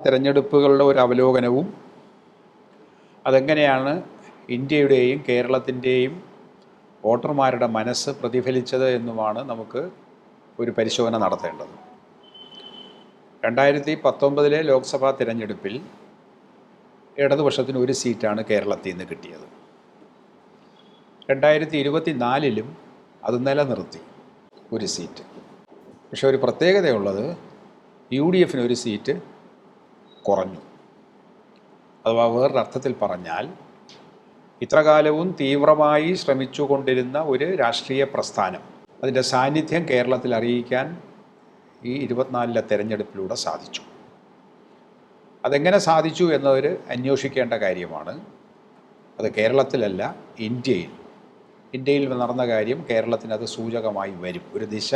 തിരഞ്ഞെടുപ്പുകളുടെ ഒരു അവലോകനവും അതെങ്ങനെയാണ് ഇന്ത്യയുടെയും കേരളത്തിന്റെയും വോട്ടർമാരുടെ മനസ്സ് പ്രതിഫലിച്ചത് എന്നുമാണ് നമുക്ക് ഒരു പരിശോധന നടത്തേണ്ടത്. രണ്ടായിരത്തി പത്തൊമ്പതിലെ ലോക്സഭാ തിരഞ്ഞെടുപ്പിൽ ഇടതുപക്ഷത്തിന് ഒരു സീറ്റാണ് കേരളത്തിൽ നിന്ന് കിട്ടിയത്. രണ്ടായിരത്തി ഇരുപത്തി നാലിലും അത് നിലനിർത്തി ഒരു സീറ്റ്. പക്ഷെ ഒരു പ്രത്യേകതയുള്ളത് യു ഡി എഫിന് ഒരു സീറ്റ് കുറഞ്ഞു. അഥവാ വേറൊരർത്ഥത്തിൽ പറഞ്ഞാൽ ഇത്രകാലവും തീവ്രമായി ശ്രമിച്ചുകൊണ്ടിരുന്ന ഒരു രാഷ്ട്രീയ പ്രസ്ഥാനം അതിന്റെ സാന്നിധ്യം കേരളത്തിൽ അറിയിക്കാൻ ഈ ഇരുപത്തിനാലിലെ തെരഞ്ഞെടുപ്പിലൂടെ സാധിച്ചു. അതെങ്ങനെ സാധിച്ചു എന്നവർ അന്വേഷിക്കേണ്ട കാര്യമാണ്. അത് കേരളത്തിലല്ല ഇന്ത്യയിൽ. ഇന്ത്യയിൽ നടന്ന കാര്യം കേരളത്തിനത് സൂചകമായി വരും. ഒരു ദിശ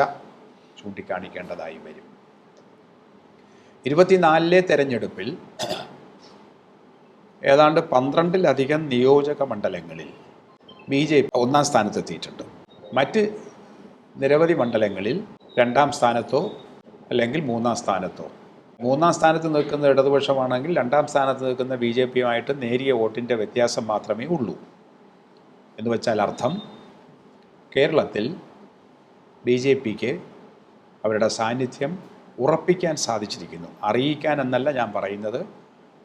ചൂണ്ടിക്കാണിക്കേണ്ടതായി വരും. ഇരുപത്തിനാലിലെ തെരഞ്ഞെടുപ്പിൽ ഏതാണ്ട് പന്ത്രണ്ടിലധികം നിയോജക മണ്ഡലങ്ങളിൽ ബി ജെ പി ഒന്നാം സ്ഥാനത്തെത്തിയിട്ടുണ്ട്. മറ്റ് നിരവധി മണ്ഡലങ്ങളിൽ രണ്ടാം സ്ഥാനത്തോ അല്ലെങ്കിൽ മൂന്നാം സ്ഥാനത്തോ. മൂന്നാം സ്ഥാനത്ത് നിൽക്കുന്ന ഇടതുപക്ഷമാണെങ്കിൽ രണ്ടാം സ്ഥാനത്ത് നിൽക്കുന്ന ബി ജെ പിയുമായിട്ട് നേരിയ വോട്ടിന്റെ വ്യത്യാസം മാത്രമേ ഉള്ളൂ. എന്ന് വെച്ചാൽ അർത്ഥം കേരളത്തിൽ ബി ജെ പിക്ക് അവരുടെ സാന്നിധ്യം ഉറപ്പിക്കാൻ സാധിച്ചിരിക്കുന്നു. അറിയിക്കാൻ എന്നല്ല ഞാൻ പറയുന്നത്.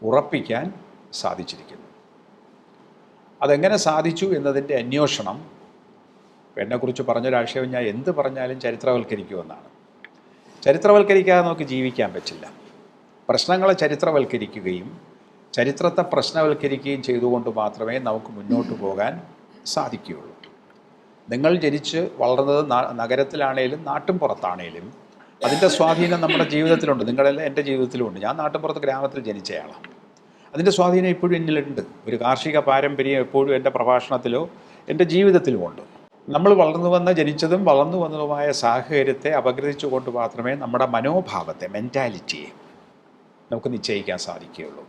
ഉറപ്പിക്കാൻ സാധിച്ചിരിക്കുന്നു. അതെങ്ങനെ സാധിച്ചു എന്നതിന്റെ അന്വേഷണം എന്നെക്കുറിച്ച് പറഞ്ഞൊരാക്ഷേപം ഞാൻ എന്ത് പറഞ്ഞാലും ചരിത്രവൽക്കരിക്കുമെന്നാണ്. ചരിത്രവൽക്കരിക്കാതെ നമുക്ക് ജീവിക്കാൻ പറ്റില്ല. പ്രശ്നങ്ങളെ ചരിത്രവൽക്കരിക്കുകയും ചരിത്രത്തെ പ്രശ്നവൽക്കരിക്കുകയും ചെയ്തുകൊണ്ട് മാത്രമേ നമുക്ക് മുന്നോട്ട് പോകാൻ സാധിക്കുകയുള്ളൂ. നിങ്ങൾ ജനിച്ച് വളർന്നത് നഗരത്തിലാണേലും നാട്ടും പുറത്താണേലും അതിന്റെ സ്വാധീനം നമ്മുടെ ജീവിതത്തിലുണ്ട്. നിങ്ങളെല്ലാം എന്റെ ജീവിതത്തിലുമുണ്ട് ഞാൻ നാട്ടിൻപുറത്ത് ഗ്രാമത്തിൽ ജനിച്ചയാളാണ്. അതിന്റെ സ്വാധീനം ഇപ്പോഴും എന്നിലുണ്ട്. ഒരു കാർഷിക പാരമ്പര്യം എപ്പോഴും എന്റെ പ്രഭാഷണത്തിലോ എന്റെ ജീവിതത്തിലുമുണ്ട് നമ്മൾ വളർന്നു വന്ന ജനിച്ചതും വളർന്നു വന്നതുമായ സാഹചര്യത്തെ അപഗ്രഥിച്ചുകൊണ്ട് മാത്രമേ നമ്മുടെ മനോഭാവത്തെ മെന്റാലിറ്റിയെ നമുക്ക് നിശ്ചയിക്കാൻ സാധിക്കുകയുള്ളൂ.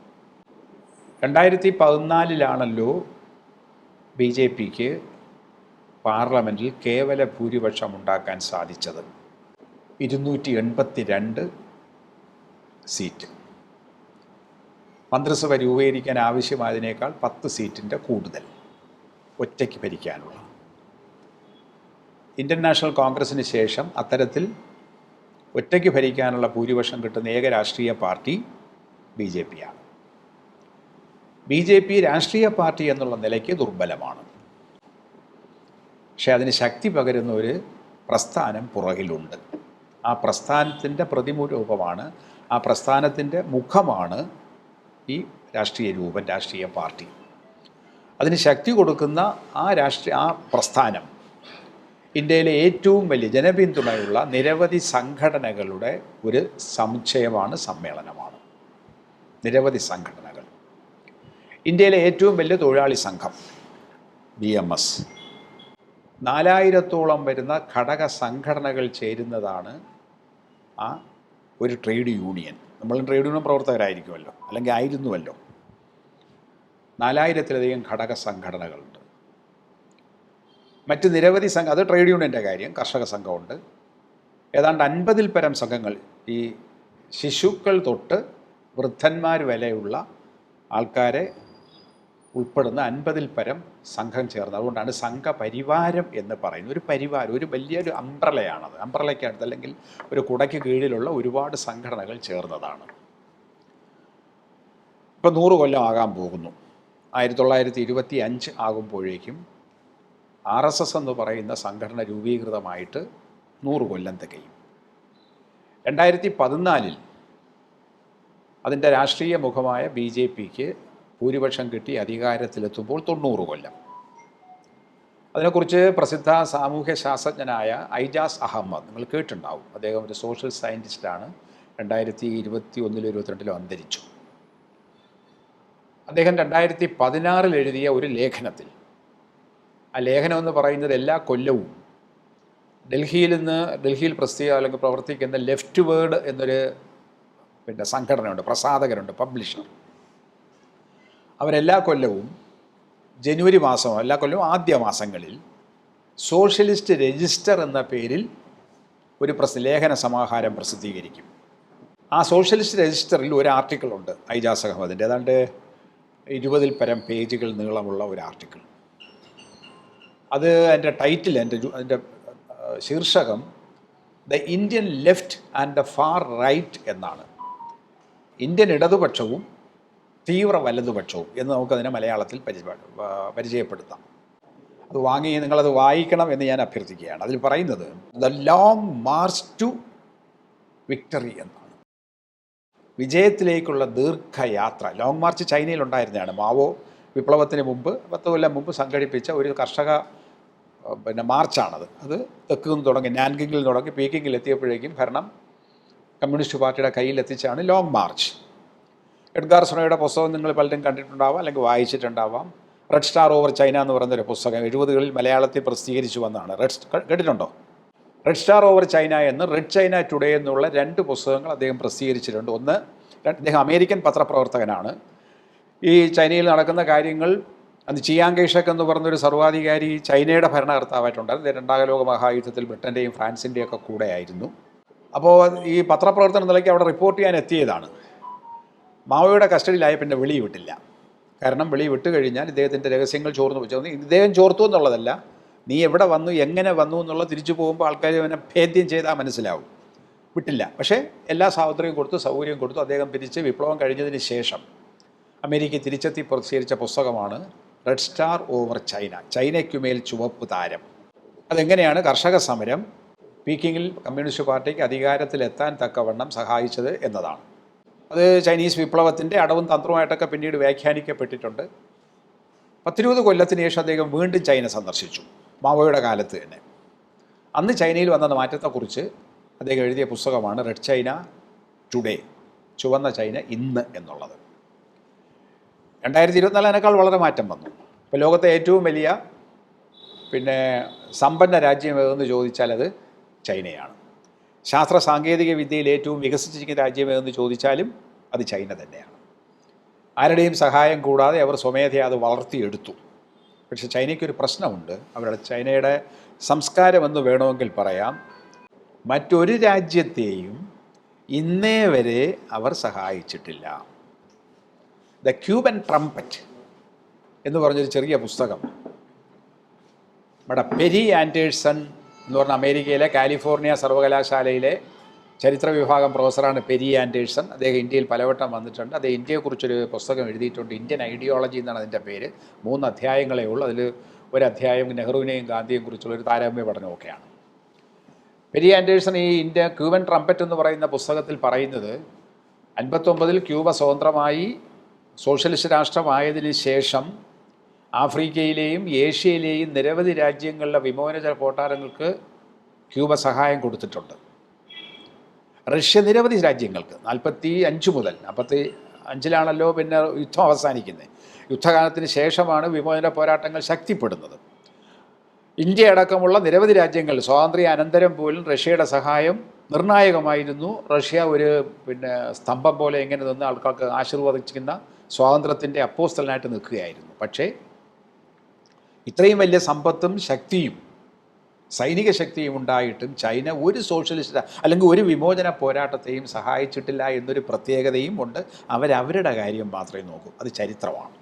രണ്ടായിരത്തി പതിനാലിലാണല്ലോ ബി ജെ പിക്ക് പാർലമെന്റിൽ കേവല ഭൂരിപക്ഷം ഉണ്ടാക്കാൻ സാധിച്ചത്. ഇരുന്നൂറ്റി എൺപത്തി രണ്ട് സീറ്റ്. മന്ത്രിസഭ രൂപീകരിക്കാൻ ആവശ്യമായതിനേക്കാൾ പത്ത് സീറ്റിന്റെ കൂടുതൽ ഒറ്റയ്ക്ക് ഭരിക്കാനുള്ള. ഇന്ത്യൻ നാഷണൽ കോൺഗ്രസിന് ശേഷം അത്തരത്തിൽ ഒറ്റയ്ക്ക് ഭരിക്കാനുള്ള ഭൂരിപക്ഷം കിട്ടുന്ന ഏക രാഷ്ട്രീയ പാർട്ടി ബി ജെ പിയാണ്. ബി ജെ പി രാഷ്ട്രീയ പാർട്ടി എന്നുള്ള നിലയ്ക്ക് ദുർബലമാണ്. പക്ഷേ അതിന് ശക്തി പകരുന്ന ഒരു പ്രസ്ഥാനം പുറകിലുണ്ട്. ആ പ്രസ്ഥാനത്തിന്റെ പ്രതിമൂരൂപമാണ് ആ പ്രസ്ഥാനത്തിന്റെ മുഖമാണ് ഈ രാഷ്ട്രീയ രൂപം രാഷ്ട്രീയ പാർട്ടി. അതിന് ശക്തി കൊടുക്കുന്ന ആ രാഷ്ട്രീയ ആ പ്രസ്ഥാനം ഇന്ത്യയിലെ ഏറ്റവും വലിയ ജനപിന്തുണയുള്ള നിരവധി സംഘടനകളുടെ ഒരു സമുച്ചയമാണ് സമ്മേളനമാണ്. നിരവധി സംഘടനകൾ. ഇന്ത്യയിലെ ഏറ്റവും വലിയ തൊഴിലാളി സംഘം ബി എം എസ്. നാലായിരത്തോളം വരുന്ന ഘടക സംഘടനകൾ ചേരുന്നതാണ് ആ ഒരു ട്രേഡ് യൂണിയൻ. നമ്മൾ ട്രേഡ് യൂണിയൻ പ്രവർത്തകരായിരിക്കുമല്ലോ അല്ലെങ്കിൽ ആയിരുന്നുവല്ലോ. നാലായിരത്തിലധികം ഘടക സംഘടനകളുണ്ട്. മറ്റ് നിരവധി സംഘം അത് ട്രേഡ് യൂണിയന്റെ കാര്യം കർഷക സംഘമുണ്ട്. ഏതാണ്ട് അൻപതിൽ പരം സംഘങ്ങൾ ഈ ശിശുക്കൾ തൊട്ട് വൃദ്ധന്മാർ വരെയുള്ള ആൾക്കാരെ ഉൾപ്പെടുന്ന അൻപതിൽ പരം സംഘം ചേർന്ന്. അതുകൊണ്ടാണ് സംഘപരിവാരം എന്ന് പറയുന്നത്. ഒരു പരിവാരം ഒരു വലിയൊരു അംബ്രലയാണത് അംബ്രലയ്ക്കടുത്ത് അല്ലെങ്കിൽ ഒരു കുടയ്ക്ക് കീഴിലുള്ള ഒരുപാട് സംഘടനകൾ ചേർന്നതാണ്. ഇപ്പം നൂറ് കൊല്ലം ആകാൻ പോകുന്നു. ആയിരത്തി തൊള്ളായിരത്തി ഇരുപത്തി അഞ്ച് ആകുമ്പോഴേക്കും ആർ എസ് എസ് എന്ന് പറയുന്ന സംഘടന രൂപീകൃതമായിട്ട് നൂറ് കൊല്ലം തികയും. രണ്ടായിരത്തി പതിനാലിൽ അതിന്റെ രാഷ്ട്രീയ മുഖമായ ബി ജെ പിക്ക് ഭൂരിപക്ഷം കിട്ടി അധികാരത്തിലെത്തുമ്പോൾ തൊണ്ണൂറ് കൊല്ലം. അതിനെക്കുറിച്ച് പ്രസിദ്ധ സാമൂഹ്യ ശാസ്ത്രജ്ഞനായ ഐജാസ് അഹമ്മദ് നിങ്ങൾ കേട്ടിട്ടുണ്ടാവും. അദ്ദേഹം ഒരു സോഷ്യൽ സയന്റിസ്റ്റാണ് രണ്ടായിരത്തി ഇരുപത്തി ഒന്നിലോ ഇരുപത്തിരണ്ടിലോ അന്തരിച്ചു. അദ്ദേഹം രണ്ടായിരത്തി പതിനാറിൽ എഴുതിയ ഒരു ലേഖനത്തിൽ ആ ലേഖനം എന്ന് പറയുന്നത് എല്ലാ കൊല്ലവും ഡൽഹിയിൽ നിന്ന് ഡൽഹിയിൽ പ്രസിദ്ധീക അല്ലെങ്കിൽ പ്രവർത്തിക്കുന്ന ലെഫ്റ്റ് വേർഡ് എന്നൊരു പിന്നെ സംഘടനയുണ്ട് പ്രസാധകരുണ്ട് പബ്ലിഷർ. അവരെല്ലാ കൊല്ലവും ജനുവരി മാസം എല്ലാ കൊല്ലവും ആദ്യ മാസങ്ങളിൽ സോഷ്യലിസ്റ്റ് രജിസ്റ്റർ എന്ന പേരിൽ ഒരു പ്രസ് ലേഖന സമാഹാരം പ്രസിദ്ധീകരിക്കും. ആ സോഷ്യലിസ്റ്റ് രജിസ്റ്ററിൽ ഒരു ആർട്ടിക്കിൾ ഉണ്ട് ഐജാസ് അഹമ്മദിന്റെ. ഏതാണ്ട് ഇരുപതിൽ പരം പേജുകൾ നീളമുള്ള ഒരു ആർട്ടിക്കിൾ. അത് എന്റെ ടൈറ്റിൽ എന്റെ എന്റെ ശീർഷകം the Indian left and the far right എന്നാണ്. ഇന്ത്യൻ ഇടതുപക്ഷവും തീവ്ര വലതുപക്ഷവും എന്ന് നമുക്കതിനെ മലയാളത്തിൽ പരിചയ പരിചയപ്പെടുത്താം. അത് വാങ്ങി നിങ്ങളത് വായിക്കണം എന്ന് ഞാൻ അഭ്യർത്ഥിക്കുകയാണ്. അതിൽ പറയുന്നത് the long march to victory എന്നാണ്. വിജയത്തിലേക്കുള്ള ദീർഘയാത്ര. ലോങ് മാർച്ച് ചൈനയിൽ ഉണ്ടായിരുന്നതാണ് മാവോ വിപ്ലവത്തിന് മുമ്പ് പത്ത് കൊല്ലം മുമ്പ് സംഘടിപ്പിച്ച ഒരു കർഷക പിന്നെ മാർച്ചാണത്. അത് തെക്ക് നിന്ന് തുടങ്ങി നാൻകിങ്ങിൽ തുടങ്ങി പീക്കിങ്ങിൽ എത്തിയപ്പോഴേക്കും ഭരണം കമ്മ്യൂണിസ്റ്റ് പാർട്ടിയുടെ കയ്യിലെത്തിച്ചാണ് ലോങ് മാർച്ച് എഡ്ഗാർ സുണയുടെ പുസ്തകം നിങ്ങൾ പലരും കണ്ടിട്ടുണ്ടാവാം അല്ലെങ്കിൽ വായിച്ചിട്ടുണ്ടാവാം. റെഡ് സ്റ്റാർ ഓവർ ചൈന എന്ന് പറയുന്നൊരു പുസ്തകം എഴുപതുകളിൽ മലയാളത്തിൽ പ്രസിദ്ധീകരിച്ചു വന്നതാണ് റെഡ് കേട്ടിട്ടുണ്ടോ? റെഡ് സ്റ്റാർ ഓവർ ചൈന എന്ന് റെഡ് ചൈന ടുഡേ എന്നുള്ള രണ്ട് പുസ്തകങ്ങൾ അദ്ദേഹം പ്രസിദ്ധീകരിച്ചിട്ടുണ്ട്. ഒന്ന് അദ്ദേഹം അമേരിക്കൻ പത്രപ്രവർത്തകനാണ്. ഈ ചൈനയിൽ നടക്കുന്ന കാര്യങ്ങൾ അന്ന് ചിയാങ് കൈഷക് എന്ന് പറഞ്ഞൊരു സർവാധികാരി ചൈനയുടെ ഭരണകർത്താവായിട്ടുണ്ടായിരുന്നു രണ്ടാം ലോക മഹായുദ്ധത്തിൽ ബ്രിട്ടന്റെയും ഫ്രാൻസിന്റെയും ഒക്കെ കൂടെയായിരുന്നു. അപ്പോൾ ഈ പത്രപ്രവർത്തന നിലയ്ക്ക് അവിടെ റിപ്പോർട്ട് ചെയ്യാൻ എത്തിയതാണ്. മാവോയുടെ കസ്റ്റഡിയിലായ പിന്നെ വെളി വിട്ടില്ല കാരണം വെളി വിട്ട് കഴിഞ്ഞാൽ ഇദ്ദേഹത്തിന്റെ രഹസ്യങ്ങൾ ചോർന്നു വെച്ചു ഇദ്ദേഹം ചോർത്തു എന്നുള്ളതല്ല നീ എവിടെ വന്നു എങ്ങനെ വന്നു എന്നുള്ളത് തിരിച്ചു പോകുമ്പോൾ ആൾക്കാർ അവനെ ഭേദ്യം ചെയ്താൽ മനസ്സിലാവും. വിട്ടില്ല. പക്ഷേ എല്ലാ സ്വാതന്ത്ര്യവും കൊടുത്തു സൗകര്യവും കൊടുത്തു അദ്ദേഹം തിരിച്ച് വിപ്ലവം കഴിഞ്ഞതിന് ശേഷം അമേരിക്ക തിരിച്ചെത്തി പ്രസിദ്ധീകരിച്ച പുസ്തകമാണ് റെഡ് സ്റ്റാർ ഓവർ ചൈന ചൈനയ്ക്കുമേൽ ചുവപ്പ് താരം. അതെങ്ങനെയാണ്? കർഷക സമരം പീക്കിങ്ങിൽ കമ്മ്യൂണിസ്റ്റ് പാർട്ടിക്ക് അധികാരത്തിലെത്താൻ തക്കവണ്ണം സഹായിച്ചത് എന്നതാണ്. അത് ചൈനീസ് വിപ്ലവത്തിന്റെ അടവും തന്ത്രവുമായിട്ടൊക്കെ പിന്നീട് വ്യാഖ്യാനിക്കപ്പെട്ടിട്ടുണ്ട്. പത്തിരുപത് കൊല്ലത്തിന് ശേഷം അദ്ദേഹം വീണ്ടും ചൈന സന്ദർശിച്ചു മാവോയുടെ കാലത്ത് തന്നെ. അന്ന് ചൈനയിൽ വന്ന മാറ്റത്തെക്കുറിച്ച് അദ്ദേഹം എഴുതിയ പുസ്തകമാണ് റെഡ് ചൈന ടുഡേ ചുവന്ന ചൈന ഇന്ന് എന്നുള്ളത്. രണ്ടായിരത്തി ഇരുപത്തിനാലിനേക്കാൾ വളരെ മാറ്റം വന്നു. ഇപ്പോൾ ലോകത്തെ ഏറ്റവും വലിയ പിന്നെ സമ്പന്ന രാജ്യം ഏതെന്ന് ചോദിച്ചാൽ അത് ചൈനയാണ്. ശാസ്ത്ര സാങ്കേതിക വിദ്യയിൽ ഏറ്റവും വികസിച്ചിരിക്കുന്ന രാജ്യമെന്ന് ചോദിച്ചാലും അത് ചൈന തന്നെയാണ്. ആരുടെയും സഹായം കൂടാതെ അവർ സ്വമേധയാ അത് വളർത്തിയെടുത്തു. പക്ഷേ ചൈനയ്ക്കൊരു പ്രശ്നമുണ്ട്. അവരുടെ ചൈനയുടെ സംസ്കാരമെന്ന് വേണമെങ്കിൽ പറയാം. മറ്റൊരു രാജ്യത്തെയും ഇന്നേ വരെ അവർ സഹായിച്ചിട്ടില്ല. ദ ക്യൂബൻ ട്രംപറ്റ് എന്ന് പറഞ്ഞൊരു ചെറിയ പുസ്തകം. നമ്മുടെ പെരി ആൻഡേഴ്സൺ എന്ന് പറഞ്ഞ അമേരിക്കയിലെ കാലിഫോർണിയ സർവകലാശാലയിലെ ചരിത്ര വിഭാഗം പ്രൊഫസറാണ് പെരി ആൻഡേഴ്സൺ. അദ്ദേഹം ഇന്ത്യയിൽ പലവട്ടം വന്നിട്ടുണ്ട്. അദ്ദേഹം ഇന്ത്യയെക്കുറിച്ചൊരു പുസ്തകം എഴുതിയിട്ടുണ്ട്. ഇന്ത്യൻ ഐഡിയോളജി എന്നാണ് അതിന്റെ പേര്. മൂന്ന് അധ്യായങ്ങളേ ഉള്ളൂ. അതിൽ ഒരു അധ്യായം നെഹ്റുവിനെയും ഗാന്ധിയെയും കുറിച്ചുള്ള ഒരു താരതമ്യ പഠനമൊക്കെയാണ് പെരി ആൻഡേഴ്സൺ ഈ ഇന്ത്യ ക്യൂബൻ ട്രംപറ്റ് എന്ന് പറയുന്ന പുസ്തകത്തിൽ പറയുന്നത് അൻപത്തൊമ്പതിൽ ക്യൂബ സ്വതന്ത്രമായി സോഷ്യലിസ്റ്റ് രാഷ്ട്രമായതിനു ശേഷം ആഫ്രിക്കയിലെയും ഏഷ്യയിലെയും നിരവധി രാജ്യങ്ങളിലെ വിമോചന കോട്ടാരങ്ങൾക്ക് ക്യൂബ സഹായം കൊടുത്തിട്ടുണ്ട്. റഷ്യ നിരവധി രാജ്യങ്ങൾക്ക് നാൽപ്പത്തി അഞ്ച് മുതൽ നാൽപ്പത്തി അഞ്ചിലാണല്ലോ പിന്നെ യുദ്ധം അവസാനിക്കുന്നത്. യുദ്ധകാലത്തിന് ശേഷമാണ് വിമോചന പോരാട്ടങ്ങൾ ശക്തിപ്പെടുന്നത്. ഇന്ത്യ അടക്കമുള്ള നിരവധി രാജ്യങ്ങൾ സ്വാതന്ത്ര്യ അനന്തരം പോലും റഷ്യയുടെ സഹായം നിർണായകമായിരുന്നു. റഷ്യ ഒരു പിന്നെ സ്തംഭം പോലെ എങ്ങനെ നിന്ന് ആൾക്കാർക്ക് ആശീർവദിക്കുന്ന സ്വാതന്ത്ര്യത്തിന്റെ അപ്പോസ്തലനായിട്ട് നിൽക്കുകയായിരുന്നു. പക്ഷേ ഇത്രയും വലിയ സമ്പത്തും ശക്തിയും സൈനിക ശക്തിയും ഉണ്ടായിട്ടും ചൈന ഒരു സോഷ്യലിസ്റ്റ് അല്ലെങ്കിൽ ഒരു വിമോചന പോരാട്ടത്തെയും സഹായിച്ചിട്ടില്ല എന്നൊരു പ്രത്യേകതയും ഉണ്ട്. അവരവരുടെ കാര്യം മാത്രമേ നോക്കൂ. അത് ചരിത്രമാണ്.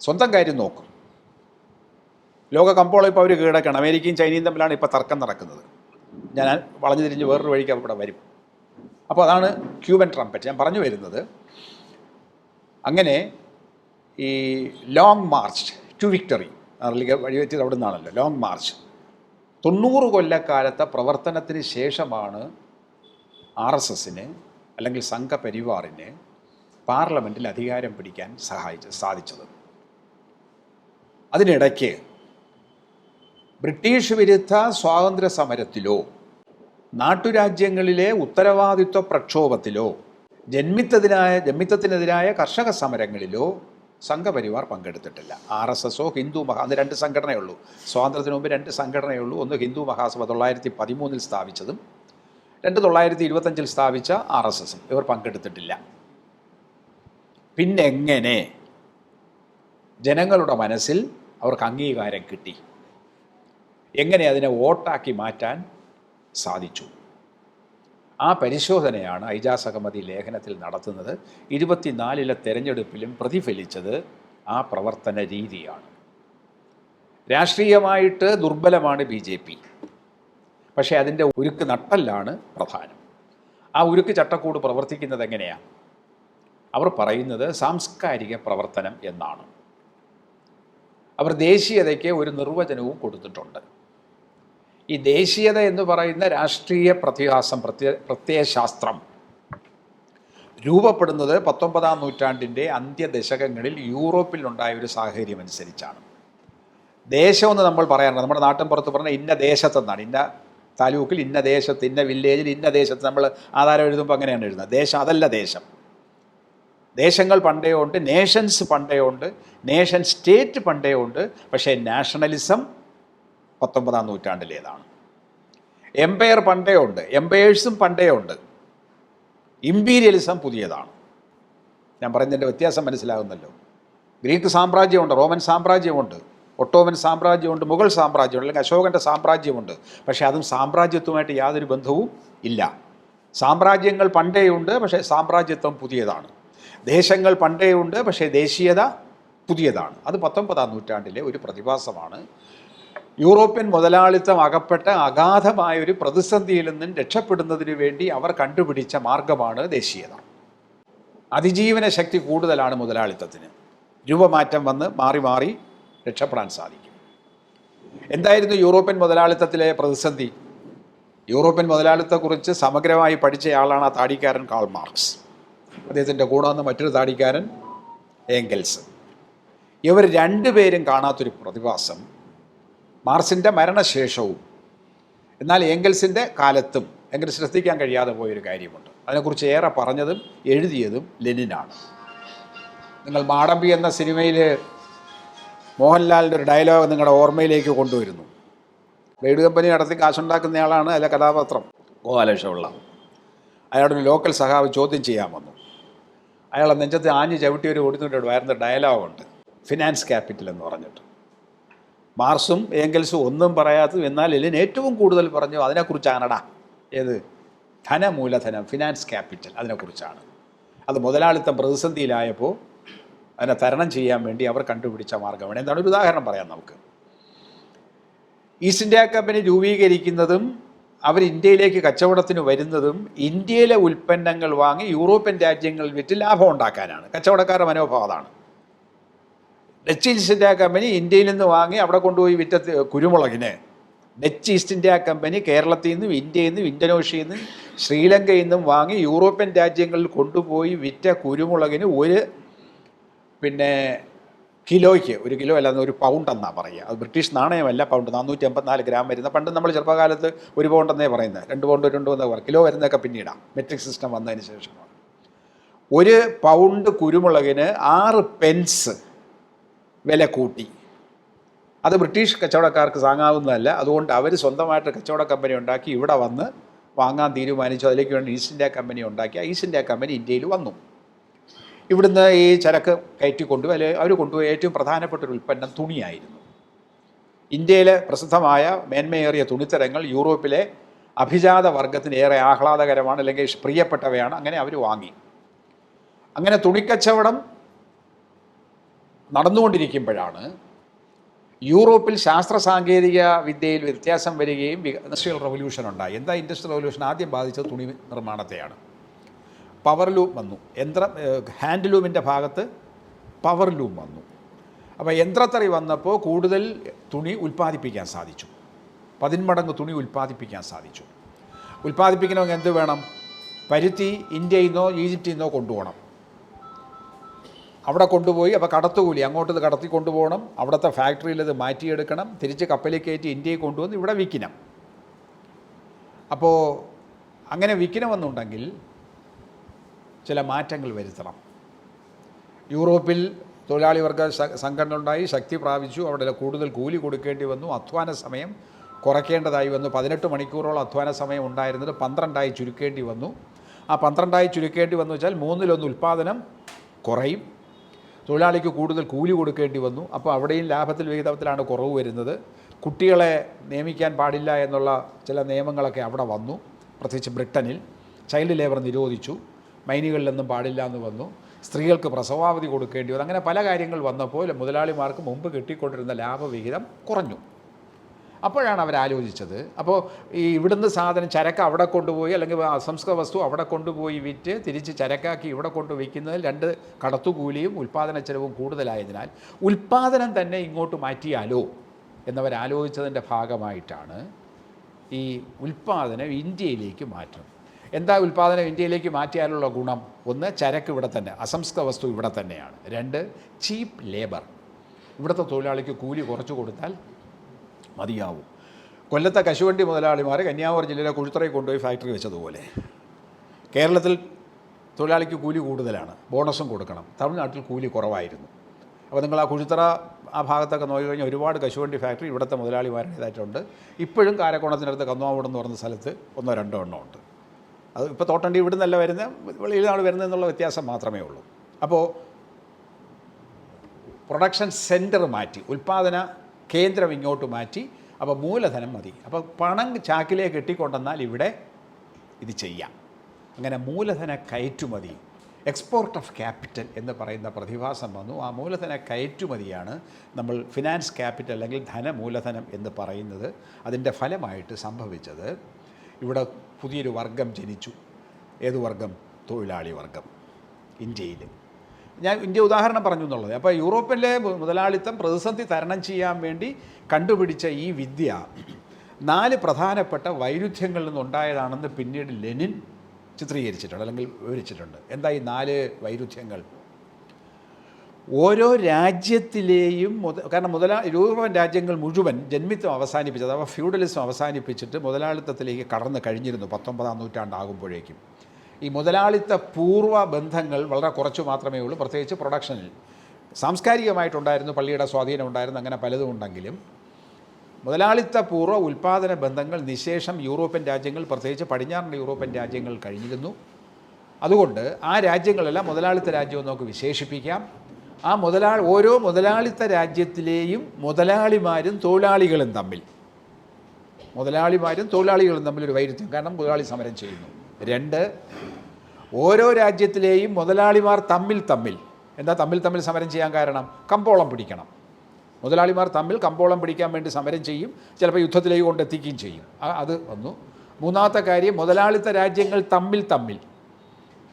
സ്വന്തം കാര്യം നോക്കും. ലോക കമ്പോളം ഇപ്പോൾ അവർ കീഴടക്കണം. അമേരിക്കയും ചൈനയും തമ്മിലാണ് ഇപ്പോൾ തർക്കം നടക്കുന്നത്. ഞാൻ വളഞ്ഞു തിരിഞ്ഞ് വേറൊരു വഴിക്ക് അവിടെ വരും. അപ്പോൾ അതാണ് ക്യൂബൻ ട്രംപറ്റ്. ഞാൻ പറഞ്ഞു വരുന്നത് അങ്ങനെ ഈ ലോങ് മാർച്ച് ടു വിക്ടറി അല്ലെങ്കിൽ വഴിവെച്ചത് അവിടെ നിന്നാണല്ലോ ലോങ് മാർച്ച് തൊണ്ണൂറ് കൊല്ലക്കാലത്തെ പ്രവർത്തനത്തിന് ശേഷമാണ് ആർ എസ് എസിന് അല്ലെങ്കിൽ സംഘപരിവാറിന് പാർലമെന്റിൽ അധികാരം പിടിക്കാൻ സഹായിച്ച സാധിച്ചത്. അതിനിടയ്ക്ക് ബ്രിട്ടീഷ് വിരുദ്ധ സ്വാതന്ത്ര്യ സമരത്തിലോ നാട്ടുരാജ്യങ്ങളിലെ ഉത്തരവാദിത്വ പ്രക്ഷോഭത്തിലോ ജന്മിത്തതിനായ ജന്മിത്തത്തിനെതിരായ കർഷക സമരങ്ങളിലോ സംഘപരിവാർ പങ്കെടുത്തിട്ടില്ല. ആർ എസ് എസോ ഹിന്ദു മഹാ അന്ന് രണ്ട് സംഘടനയുള്ളൂ. സ്വാതന്ത്ര്യത്തിന് മുമ്പ് രണ്ട് സംഘടനയുള്ളൂ. ഒന്ന് ഹിന്ദു മഹാസഭ തൊള്ളായിരത്തി പതിമൂന്നിൽ സ്ഥാപിച്ചതും രണ്ട് തൊള്ളായിരത്തി ഇരുപത്തഞ്ചിൽ സ്ഥാപിച്ച ആർ എസ് എസും. ഇവർ പങ്കെടുത്തിട്ടില്ല. പിന്നെങ്ങനെ ജനങ്ങളുടെ മനസ്സിൽ അവർക്ക് അംഗീകാരം കിട്ടി? എങ്ങനെ അതിനെ വോട്ടാക്കി മാറ്റാൻ സാധിച്ചു? ആ പരിശോധനയാണ് ഐജാസ് അഹമ്മദി ലേഖനത്തിൽ നടത്തുന്നത്. ഇരുപത്തിനാലിലെ തെരഞ്ഞെടുപ്പിലും പ്രതിഫലിച്ചത് ആ പ്രവർത്തന രീതിയാണ്. രാഷ്ട്രീയമായിട്ട് ദുർബലമാണ് ബി ജെ പി. പക്ഷേ അതിന്റെ ഉരുക്ക് നട്ടല്ലാണ് പ്രധാനം. ആ ഉരുക്ക് ചട്ടക്കൂട് പ്രവർത്തിക്കുന്നത് എങ്ങനെയാണ് അവർ പറയുന്നത് സാംസ്കാരിക പ്രവർത്തനം എന്നാണ്. അവർ ദേശീയതയ്ക്ക് ഒരു നിർവചനവും കൊടുത്തിട്ടുണ്ട്. ഈ ദേശീയത എന്ന് പറയുന്ന രാഷ്ട്രീയ പ്രതിഹാസം പ്രത്യ പ്രത്യയശാസ്ത്രം രൂപപ്പെടുന്നത് പത്തൊമ്പതാം നൂറ്റാണ്ടിന്റെ അന്ത്യദശകങ്ങളിൽ യൂറോപ്പിൽ യൂറോപ്പിലുണ്ടായ ഒരു സാഹചര്യം അനുസരിച്ചാണ് ദേശമെന്ന് നമ്മൾ പറയാറുണ്ട്. നമ്മുടെ നാട്ടിൻ പുറത്ത് പറഞ്ഞാൽ ഇന്ന ദേശത്തെന്നാണ് ഇന്ന താലൂക്കിൽ ഇന്ന ദേശത്ത് ഇന്ന വില്ലേജിൽ ഇന്ന ദേശത്ത് നമ്മൾ ആധാരം എഴുതുമ്പോൾ അങ്ങനെയാണ് എഴുതുന്നത്. ദേശം അതല്ല ദേശം. ദേശങ്ങൾ പണ്ടേ ഉണ്ട് നേഷൻസ് പണ്ടേ ഉണ്ട് നേഷൻ സ്റ്റേറ്റ് പണ്ടേ ഉണ്ട് പക്ഷേ നാഷണലിസം പത്തൊമ്പതാം നൂറ്റാണ്ടിലേതാണ്. എംപയർ പണ്ടേ ഉണ്ട് എംപയേഴ്സും പണ്ടേ ഉണ്ട്. ഇമ്പീരിയലിസം പുതിയതാണ്. ഞാൻ പറയുന്നതിന്റെ വ്യത്യാസം മനസ്സിലാകുന്നല്ലോ. ഗ്രീക്ക് സാമ്രാജ്യമുണ്ട് റോമൻ സാമ്രാജ്യമുണ്ട് ഒട്ടോമൻ സാമ്രാജ്യമുണ്ട് മുഗൾ സാമ്രാജ്യമുണ്ട് അല്ലെങ്കിൽ അശോകന്റെ സാമ്രാജ്യമുണ്ട്. പക്ഷേ അതും സാമ്രാജ്യത്വമായിട്ട് യാതൊരു ബന്ധവും ഇല്ല. സാമ്രാജ്യങ്ങൾ പണ്ടേയുണ്ട് പക്ഷേ സാമ്രാജ്യത്വം പുതിയതാണ്. ദേശങ്ങൾ പണ്ടേയുണ്ട് പക്ഷേ ദേശീയത പുതിയതാണ്. അത് പത്തൊമ്പതാം നൂറ്റാണ്ടിലെ ഒരു പ്രതിഭാസമാണ്. യൂറോപ്യൻ മുതലാളിത്തം അകപ്പെട്ട അഗാധമായ ഒരു പ്രതിസന്ധിയിൽ നിന്നും രക്ഷപ്പെടുന്നതിന് വേണ്ടി അവർ കണ്ടുപിടിച്ച മാർഗമാണ് ദേശീയത. അതിജീവന ശക്തി കൂടുതലാണ് മുതലാളിത്തത്തിന്. രൂപമാറ്റം വന്ന് മാറി മാറി രക്ഷപ്പെടാൻ സാധിക്കും. എന്തായിരുന്നു യൂറോപ്യൻ മുതലാളിത്തത്തിലെ പ്രതിസന്ധി? യൂറോപ്യൻ മുതലാളിത്തത്തെക്കുറിച്ച് സമഗ്രമായി പഠിച്ചയാളാണ് ആ താടിക്കാരൻ കാൾ മാർക്സ്. അദ്ദേഹത്തിന്റെ കൂടെ വന്ന മറ്റൊരു താടിക്കാരൻ ഏങ്കൽസ് ഇവർ രണ്ടുപേരും കാണാത്തൊരു പ്രതിഭാസം മാർസിന്റെ മരണശേഷവും. എന്നാൽ ഏങ്കൽസിന്റെ കാലത്തും എങ്കിൽ ശ്രദ്ധിക്കാൻ കഴിയാതെ പോയൊരു കാര്യമുണ്ട്. അതിനെക്കുറിച്ച് ഏറെ പറഞ്ഞതും എഴുതിയതും ലെനിനാണ്. നിങ്ങൾ മാടമ്പി എന്ന സിനിമയിൽ മോഹൻലാലിന്റെ ഒരു ഡയലോഗ് നിങ്ങളുടെ ഓർമ്മയിലേക്ക് കൊണ്ടുവരുന്നു. ഗൈഡ് കമ്പനി നടത്തി കാശുണ്ടാക്കുന്നയാളാണ് അല്ല കഥാപാത്രം. ഗോപാലകൃഷ്ണപിള്ള. അയാളൊരു ലോക്കൽ സഹാവ് ചോദ്യം ചെയ്യാൻ വന്നു. അയാളെ നെഞ്ചത്ത് ആഞ്ഞ് ചവിട്ടി ഒരു ഓടുന്നുണ്ട് വരുന്ന ഡയലോഗുണ്ട്. ഫിനാൻസ് ക്യാപിറ്റൽ എന്ന് പറഞ്ഞിട്ട്. മാർസും ഏങ്കൽസും ഒന്നും പറയാത്തതും എന്നാൽ എല്ലിന് ഏറ്റവും കൂടുതൽ പറഞ്ഞു അതിനെക്കുറിച്ചാണടാ. ഏത്? ധനമൂലധനം ഫിനാൻസ് ക്യാപിറ്റൽ അതിനെക്കുറിച്ചാണ്. അത് മുതലാളിത്തം പ്രതിസന്ധിയിലായപ്പോൾ അതിനെ തരണം ചെയ്യാൻ വേണ്ടി അവർ കണ്ടുപിടിച്ച മാർഗമാണ് എന്താണ്? ഒരു ഉദാഹരണം പറയാം നമുക്ക്. ഈസ്റ്റ് ഇന്ത്യ കമ്പനി രൂപീകരിക്കുന്നതും അവർ ഇന്ത്യയിലേക്ക് കച്ചവടത്തിന് വരുന്നതും ഇന്ത്യയിലെ ഉൽപ്പന്നങ്ങൾ വാങ്ങി യൂറോപ്യൻ രാജ്യങ്ങളിൽ വിറ്റ് ലാഭം ഉണ്ടാക്കാനാണ്. കച്ചവടക്കാരുടെ മനോഭാവം അതാണ്. ഡച്ച് ഈസ്റ്റ് ഇന്ത്യ കമ്പനി ഇന്ത്യയിൽ നിന്ന് വാങ്ങി അവിടെ കൊണ്ടുപോയി വിറ്റ കുരുമുളകിനെ. ഡച്ച് ഈസ്റ്റ് ഇന്ത്യ കമ്പനി കേരളത്തിൽ നിന്നും ഇന്ത്യയിൽ നിന്നും ഇന്തോനേഷ്യയിൽ നിന്നും ശ്രീലങ്കയിൽ നിന്നും വാങ്ങി യൂറോപ്യൻ രാജ്യങ്ങളിൽ കൊണ്ടുപോയി വിറ്റ കുരുമുളകിന് ഒരു പിന്നെ കിലോയ്ക്ക് ഒരു കിലോ അല്ലാതെ ഒരു പൗണ്ട് എന്നാണ് പറയുക. അത് ബ്രിട്ടീഷ് നാണയമല്ല പൗണ്ട് നാനൂറ്റി അമ്പത്തിനാല് ഗ്രാം വരുന്ന പണ്ട് നമ്മൾ ചെറുപ്പകാലത്ത് ഒരു പൗണ്ട് എന്നേ പറയുന്നത്. രണ്ട് പൗണ്ട് രണ്ട് പൗണ്ട് പറയും കിലോ വരുന്നതൊക്കെ പിന്നീടാണ് മെട്രിക് സിസ്റ്റം വന്നതിന് ശേഷമാണ്. ഒരു പൗണ്ട് കുരുമുളകിന് ആറ് പെൻസ് വില കൂട്ടി. അത് ബ്രിട്ടീഷ് കച്ചവടക്കാർക്ക് താങ്ങാവുന്നതല്ല. അതുകൊണ്ട് അവർ സ്വന്തമായിട്ട് കച്ചവട കമ്പനി ഉണ്ടാക്കി ഇവിടെ വന്ന് വാങ്ങാൻ തീരുമാനിച്ചു. അതിലേക്ക് വേണ്ടി ഈസ്റ്റ് ഇന്ത്യ കമ്പനി ഉണ്ടാക്കി. ഈസ്റ്റ് ഇന്ത്യ കമ്പനി ഇന്ത്യയിൽ വന്നു. ഇവിടുന്ന് ഈ ചരക്ക് കയറ്റി കൊണ്ടുപോയി അല്ലെ അവർ കൊണ്ടുപോയി ഏറ്റവും പ്രധാനപ്പെട്ട ഒരു ഉൽപ്പന്നം തുണിയായിരുന്നു. ഇന്ത്യയിലെ പ്രസിദ്ധമായ മേന്മയേറിയ തുണിത്തരങ്ങൾ യൂറോപ്പിലെ അഭിജാത വർഗത്തിന് ഏറെ ആഹ്ലാദകരമാണ് അല്ലെങ്കിൽ പ്രിയപ്പെട്ടവയാണ്. അങ്ങനെ അവർ വാങ്ങി. അങ്ങനെ തുണിക്കച്ചവടം നടന്നുകൊണ്ടിരിക്കുമ്പോഴാണ് യൂറോപ്പിൽ ശാസ്ത്ര സാങ്കേതിക വിദ്യയിൽ വ്യത്യാസം വരികയും ഇൻഡസ്ട്രിയൽ റവല്യൂഷൻ ഉണ്ടായി. എന്താ ഇൻഡസ്ട്രിയൽ റവല്യൂഷൻ ആദ്യം ബാധിച്ചത് തുണി നിർമ്മാണത്തെയാണ്. പവർ ലൂം വന്നു. യന്ത്ര ഹാൻഡ് ലൂമിന്റെ ഭാഗത്ത് പവർ ലൂം വന്നു. അപ്പോൾ യന്ത്രത്തറി വന്നപ്പോൾ കൂടുതൽ തുണി ഉൽപ്പാദിപ്പിക്കാൻ സാധിച്ചു. പതിന്മടങ്ങ് തുണി ഉൽപ്പാദിപ്പിക്കാൻ സാധിച്ചു. ഉൽപ്പാദിപ്പിക്കണമെങ്കിൽ എന്ത് വേണം? പരുത്തി ഇന്ത്യയിൽ നിന്നോ ഈജിപ്തിൽ നിന്നോ കൊണ്ടുപോകണം. അവിടെ കൊണ്ടുപോയി അപ്പോൾ കടത്തുകൂലി അങ്ങോട്ട് ഇത് കടത്തി കൊണ്ടുപോകണം. അവിടുത്തെ ഫാക്ടറിയിൽ ഇത് മാറ്റിയെടുക്കണം. തിരിച്ച് കപ്പലിൽ കയറ്റി ഇന്ത്യയിൽ കൊണ്ടുവന്ന് ഇവിടെ വിൽക്കണം. അപ്പോൾ അങ്ങനെ വിൽക്കണമെന്നുണ്ടെങ്കിൽ ചില മാറ്റങ്ങൾ വരുത്തണം. യൂറോപ്പിൽ തൊഴിലാളി വർഗ സംഘടന ഉണ്ടായി ശക്തി പ്രാപിച്ചു. അവിടെ കൂടുതൽ കൂലി കൊടുക്കേണ്ടി വന്നു. അധ്വാന സമയം കുറയ്ക്കേണ്ടതായി വന്നു. പതിനെട്ട് മണിക്കൂറോളം അധ്വാന സമയം ഉണ്ടായിരുന്നത് പന്ത്രണ്ടായി ചുരുക്കേണ്ടി വന്നു. ആ പന്ത്രണ്ടായി ചുരുക്കേണ്ടി വന്നു വെച്ചാൽ മൂന്നിലൊന്ന് ഉൽപ്പാദനം കുറയും. തൊഴിലാളിക്ക് കൂടുതൽ കൂലി കൊടുക്കേണ്ടി വന്നു. അപ്പോൾ അവിടെയും ലാഭത്തിൽ വിഹിതത്തിലാണ് കുറവ് വരുന്നത്. കുട്ടികളെ നിയമിക്കാൻ പാടില്ല എന്നുള്ള ചില നിയമങ്ങളൊക്കെ അവിടെ വന്നു. പ്രത്യേകിച്ച് ബ്രിട്ടനിൽ. ചൈൽഡ് ലേബർ നിരോധിച്ചു. മൈനുകളിലൊന്നും പാടില്ല എന്ന് വന്നു. സ്ത്രീകൾക്ക് പ്രസവാവധി കൊടുക്കേണ്ടി വന്നു. അങ്ങനെ പല കാര്യങ്ങൾ വന്നപ്പോൾ മുതലാളിമാർക്ക് മുമ്പ് കിട്ടിക്കൊണ്ടിരുന്ന ലാഭവിഹിതം കുറഞ്ഞു. അപ്പോഴാണ് അവർ ആലോചിച്ചത്. അപ്പോൾ ഈ ഇവിടുന്ന് സാധനം ചരക്ക് അവിടെ കൊണ്ടുപോയി അല്ലെങ്കിൽ അസംസ്കൃത വസ്തു അവിടെ കൊണ്ടുപോയി വിറ്റ് തിരിച്ച് ചരക്കാക്കി ഇവിടെ കൊണ്ട് വയ്ക്കുന്നതിൽ രണ്ട് കടത്തുകൂലിയും ഉൽപ്പാദന ചെലവും കൂടുതലായതിനാൽ ഉൽപ്പാദനം തന്നെ ഇങ്ങോട്ട് മാറ്റിയാലോ എന്നവർ ആലോചിച്ചതിന്റെ ഭാഗമായിട്ടാണ് ഈ ഉൽപ്പാദനം ഇന്ത്യയിലേക്ക് മാറ്റുന്നത് എന്താ ഉൽപ്പാദനം ഇന്ത്യയിലേക്ക് മാറ്റിയാലുള്ള ഗുണം? ഒന്ന് ചരക്ക് ഇവിടെ തന്നെ അസംസ്കൃത വസ്തു ഇവിടെ തന്നെയാണ്. രണ്ട് ചീപ്പ് ലേബർ. ഇവിടുത്തെ തൊഴിലാളിക്ക് കൂലി കുറച്ച് കൊടുത്താൽ മതിയാവും. കൊല്ലത്തെ കശുവണ്ടി മുതലാളിമാർ കന്യാകുമാരി ജില്ലയിലെ കുഴുത്തറയിൽ കൊണ്ടുപോയി ഫാക്ടറി വെച്ചതുപോലെ. കേരളത്തിൽ തൊഴിലാളിക്ക് കൂലി കൂടുതലാണ്. ബോണസും കൊടുക്കണം. തമിഴ്നാട്ടിൽ കൂലി കുറവായിരുന്നു. അപ്പോൾ നിങ്ങൾ ആ കുഴുത്തറ ആ ഭാഗത്തൊക്കെ നോക്കി കഴിഞ്ഞാൽ ഒരുപാട് കശുവണ്ടി ഫാക്ടറി ഇവിടുത്തെ മുതലാളിമാരുടേതായിട്ടുണ്ട് ഇപ്പോഴും കാരക്കോണത്തിനടുത്ത് കന്നുവാമൂട് എന്ന് പറയുന്ന സ്ഥലത്ത് ഒന്നോ രണ്ടോ എണ്ണോ ഉണ്ട്. അത് ഇപ്പോൾ തോട്ടണ്ടി ഇവിടെ നിന്നല്ല വരുന്നത് വെളിയിൽ നിന്നാണ് വരുന്നതെന്നുള്ള വ്യത്യാസം മാത്രമേ ഉള്ളൂ. അപ്പോൾ പ്രൊഡക്ഷൻ സെന്റർ മാറ്റി. ഉൽപ്പാദന കേന്ദ്രം ഇങ്ങോട്ട് മാറ്റി അപ്പോൾ മൂലധനം മതി. അപ്പോൾ പണം ചാക്കിലേക്ക് കെട്ടിക്കൊണ്ടെന്നാൽ ഇവിടെ ഇത് ചെയ്യാം. അങ്ങനെ മൂലധന കയറ്റുമതി എക്സ്പോർട്ട് ഓഫ് ക്യാപിറ്റൽ എന്ന് പറയുന്ന പ്രതിഭാസം വന്നു. ആ മൂലധന കയറ്റുമതിയാണ് നമ്മൾ ഫിനാൻസ് ക്യാപിറ്റൽ അല്ലെങ്കിൽ ധനമൂലധനം എന്ന് പറയുന്നത്. അതിന്റെ ഫലമായിട്ട് സംഭവിച്ചത് ഇവിടെ പുതിയൊരു വർഗം ജനിച്ചു. ഏത് വർഗം? തൊഴിലാളി വർഗം. ഇന്ത്യയിൽ ഞാൻ ഇന്ത്യ ഉദാഹരണം പറഞ്ഞു എന്നുള്ളത്. അപ്പോൾ യൂറോപ്പിലെ മുതലാളിത്തം പ്രതിസന്ധി തരണം ചെയ്യാൻ വേണ്ടി കണ്ടുപിടിച്ച ഈ വിദ്യ നാല് പ്രധാനപ്പെട്ട വൈരുദ്ധ്യങ്ങളിൽ നിന്നുണ്ടായതാണെന്ന് പിന്നീട് ലെനിൻ ചിത്രീകരിച്ചിട്ടുണ്ട് അല്ലെങ്കിൽ വിവരിച്ചിട്ടുണ്ട്. എന്താ ഈ നാല് വൈരുദ്ധ്യങ്ങൾ? ഓരോ രാജ്യത്തിലെയും മുത കാരണം മുതലാ യൂറോപ്യൻ രാജ്യങ്ങൾ മുഴുവൻ ജന്മിത്വം അവസാനിപ്പിച്ചത് അഥവാ ഫ്യൂഡലിസം അവസാനിപ്പിച്ചിട്ട് മുതലാളിത്തത്തിലേക്ക് കടന്നു കഴിഞ്ഞിരുന്നു പത്തൊമ്പതാം നൂറ്റാണ്ടാകുമ്പോഴേക്കും. ഈ മുതലാളിത്ത പൂർവ ബന്ധങ്ങൾ വളരെ കുറച്ച് മാത്രമേ ഉള്ളൂ. പ്രത്യേകിച്ച് പ്രൊഡക്ഷനിൽ സാംസ്കാരികമായിട്ടുണ്ടായിരുന്നു പള്ളിയുടെ സ്വാധീനം ഉണ്ടായിരുന്നു അങ്ങനെ പലതും ഉണ്ടെങ്കിലും. മുതലാളിത്ത പൂർവ ഉൽപ്പാദന ബന്ധങ്ങൾ നിശേഷം യൂറോപ്യൻ രാജ്യങ്ങൾ പ്രത്യേകിച്ച് പടിഞ്ഞാറൻ യൂറോപ്യൻ രാജ്യങ്ങൾ കഴിഞ്ഞിരുന്നു. അതുകൊണ്ട് ആ രാജ്യങ്ങളെല്ലാം മുതലാളിത്ത രാജ്യവും നമുക്ക് വിശേഷിപ്പിക്കാം. ആ മുതലാ ഓരോ മുതലാളിത്ത രാജ്യത്തിലെയും മുതലാളിമാരും തൊഴിലാളികളും തമ്മിൽ. മുതലാളിമാരും തൊഴിലാളികളും തമ്മിൽ ഒരു വൈരുദ്ധ്യം. കാരണം മുതലാളി സമരം ചെയ്യുന്നു. രണ്ട് ഓരോ രാജ്യത്തിലെയും മുതലാളിമാർ തമ്മിൽ തമ്മിൽ. എന്താ തമ്മിൽ തമ്മിൽ സമരം ചെയ്യാൻ കാരണം? കമ്പോളം പിടിക്കണം. മുതലാളിമാർ തമ്മിൽ കമ്പോളം പിടിക്കാൻ വേണ്ടി സമരം ചെയ്യും ചിലപ്പോൾ യുദ്ധത്തിലേക്ക് കൊണ്ടെത്തിക്കുകയും ചെയ്യും. അത് വന്നു മൂന്നാമത്തെ കാര്യം മുതലാളിത്ത രാജ്യങ്ങൾ തമ്മിൽ തമ്മിൽ.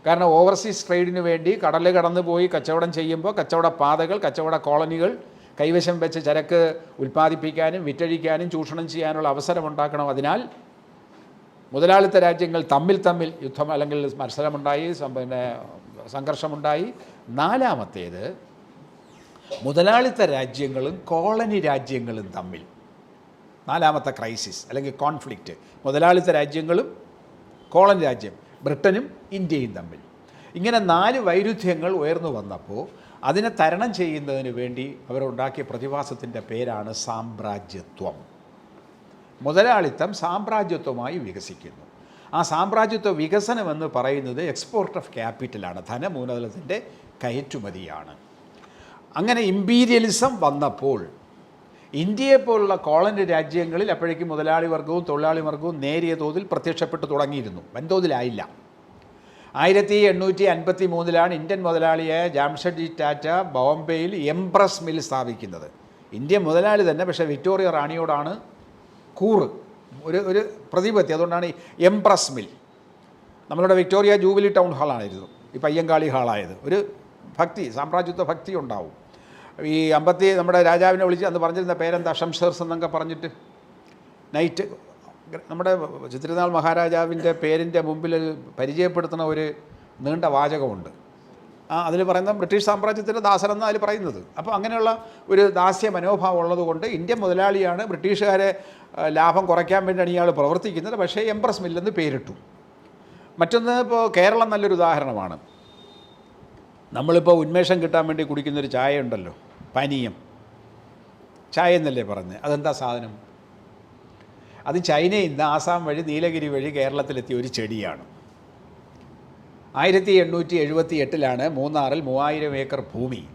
കാരണം ഓവർസീസ് ട്രേഡിന് വേണ്ടി കടൽ കടന്നു പോയി കച്ചവടം ചെയ്യുമ്പോൾ കച്ചവട പാതകൾ കച്ചവട കോളനികൾ കൈവശം വെച്ച് ചരക്ക് ഉൽപ്പാദിപ്പിക്കാനും വിറ്റഴിക്കാനും ചൂഷണം ചെയ്യാനുള്ള അവസരമുണ്ടാക്കണം അതിനാൽ മുതലാളിത്ത രാജ്യങ്ങൾ തമ്മിൽ തമ്മിൽ യുദ്ധം അല്ലെങ്കിൽ മത്സരമുണ്ടായി പിന്നെ സംഘർഷമുണ്ടായി. നാലാമത്തേത് മുതലാളിത്ത രാജ്യങ്ങളും കോളനി രാജ്യങ്ങളും തമ്മിൽ നാലാമത്തെ ക്രൈസിസ് അല്ലെങ്കിൽ കോൺഫ്ലിക്റ്റ് മുതലാളിത്ത രാജ്യങ്ങളും കോളനി രാജ്യം ബ്രിട്ടനും ഇന്ത്യയും തമ്മിൽ. ഇങ്ങനെ നാല് വൈരുദ്ധ്യങ്ങൾ ഉയർന്നു വന്നപ്പോൾ അതിനെ തരണം ചെയ്യുന്നതിന് വേണ്ടി അവരുണ്ടാക്കിയ പ്രതിഭാസത്തിന്റെ പേരാണ് സാമ്രാജ്യത്വം. മുതലാളിത്തം സാമ്രാജ്യത്വമായി വികസിക്കുന്നു. ആ സാമ്രാജ്യത്വ വികസനം എന്ന് പറയുന്നത് എക്സ്പോർട്ട് ഓഫ് ക്യാപിറ്റലാണ് ധനമൂലധനത്തിന്റെ കയറ്റുമതിയാണ്. അങ്ങനെ ഇമ്പീരിയലിസം വന്നപ്പോൾ ഇന്ത്യയെ പോലുള്ള കോളനി രാജ്യങ്ങളിൽ അപ്പോഴേക്കും മുതലാളി വർഗവും തൊഴിലാളി വർഗവും നേരിയ തോതിൽ പ്രത്യക്ഷപ്പെട്ടു തുടങ്ങിയിരുന്നു. വൻതോതിലായില്ല. ആയിരത്തി എണ്ണൂറ്റി അൻപത്തി മൂന്നിലാണ് ഇന്ത്യൻ മുതലാളിയായ ജാംഷഡ്ജി ടാറ്റ ബോംബെയിൽ എംപ്രസ് മിൽ സ്ഥാപിക്കുന്നത്. ഇന്ത്യ മുതലാളി തന്നെ പക്ഷേ വിക്ടോറിയ റാണിയോടാണ് കൂറ് ഒരു ഒരു പ്രതിപത്തി. അതുകൊണ്ടാണ് ഈ എംപ്രസ് മിൽ നമ്മളുടെ വിക്ടോറിയ ജൂബിലി ടൗൺ ഹാളായിരുന്നു ഈ പയ്യങ്കാളി ഹാളായത് ഒരു ഭക്തി സാമ്രാജ്യത്വ ഭക്തി ഉണ്ടാവും. ഈ അമ്പത്തി നമ്മുടെ രാജാവിനെ വിളിച്ച് അന്ന് പറഞ്ഞിരുന്ന പേരെന്താ? ഷംഷേർസ് എന്നൊക്കെ പറഞ്ഞിട്ട്? നൈറ്റ് നമ്മുടെ ചിത്രനാൾ മഹാരാജാവിന്റെ പേരിന്റെ മുമ്പിൽ പരിചയപ്പെടുത്തുന്ന ഒരു നീണ്ട വാചകമുണ്ട്. അതിൽ പറയുന്ന ബ്രിട്ടീഷ് സാമ്രാജ്യത്തിന്റെ ദാസനെന്ന് അതിൽ പറയുന്നത്. അപ്പോൾ അങ്ങനെയുള്ള ഒരു ദാസ്യ മനോഭാവം ഉള്ളതുകൊണ്ട് ഇന്ത്യൻ മുതലാളിയാണ് ബ്രിട്ടീഷുകാരെ ലാഭം കുറയ്ക്കാൻ വേണ്ടിയാണ് ഇയാൾ പ്രവർത്തിക്കുന്നത്. പക്ഷേ എംപ്രസ് മില്ലെന്ന് പേരിട്ടു. മറ്റൊന്ന് ഇപ്പോൾ കേരളം നല്ലൊരു ഉദാഹരണമാണ്. നമ്മളിപ്പോൾ ഉന്മേഷം കിട്ടാൻ വേണ്ടി കുടിക്കുന്നൊരു ചായ ഉണ്ടല്ലോ പാനീയം. ചായ എന്നല്ലേ പറഞ്ഞത് അതെന്താ സാധനം? അത് ചൈനയിൽ നിന്ന് ആസാം വഴി നീലഗിരി വഴി കേരളത്തിലെത്തിയ ഒരു ചെടിയാണ്. ആയിരത്തി എണ്ണൂറ്റി എഴുപത്തി എട്ടിലാണ് മൂന്നാറിൽ മൂവായിരം ഏക്കർ ഭൂമി.